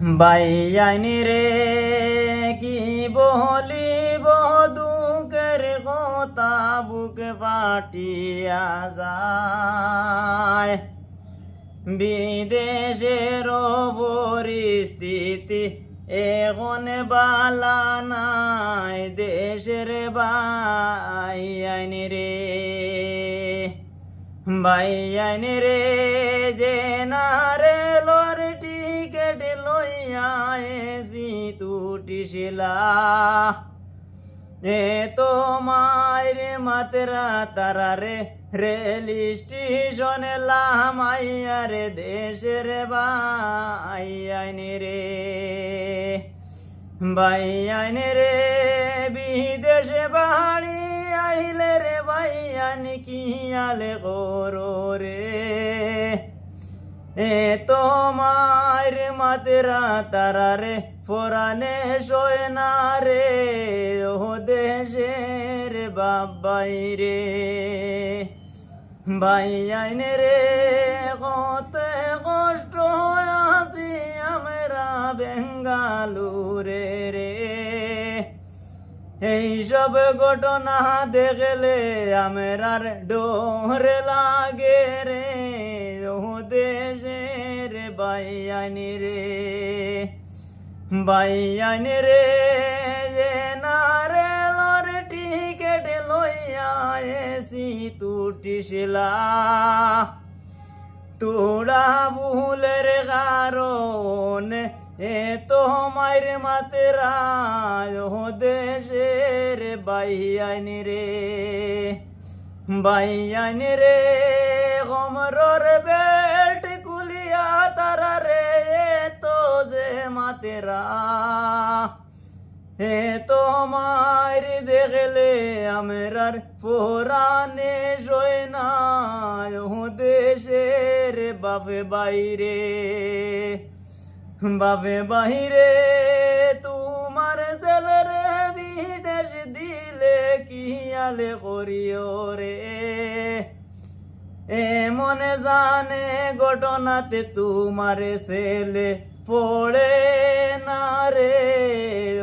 বাইয়ানি রে, কি বলিব দুঃখের কথা, বুকে পাটিয়া যায়। বিদেশের পরিস্থিতি এখন বালা নাই, দেশের বাইয়ানি রে। বাইয়ানি রে, যে নারে লোর তুটিছিলা এ তো মায়ের মাতেরা তারা রে রেল স্টেশনে লামাইয়া রে, দেশের বাইয়ানি রে। বাইয়ানি রে, বিদেশে বাড়ি আইলে রে বাইয়ানি কি আলে করো রে। এ তো মায়ের মাতেরা তারা রে ফোরানে শোয় না রে ও দেশের বাবাই রে। বাইয়াইন রে, কত কষ্ট আছি আমরা বেঙ্গালুরে রে। এই সব ঘটনা দেখলে আমরার ডোর লাগে রে, ও দেশের বাইয়ানি রে। বাইয়ানি রে যে নারে লর টিকেট লইয়া এসি তুটিছিলা তোরা ভুলের কারণ, এ তো মায়ের মাতেরা ও দেশের বাইয়ানি রে। বাইয়ানি রে যে মাতেরা। হে তো মায়ের দেখলে আমরার পুরানে সই না দেশের বাপে বাইরে। বাপে বাইরে, তোমার ছেলের বিদেশ দিলে কি আলে করিও রে? এমন জানে ঘটনাতে তোমার ছেলে পড়ে না রে।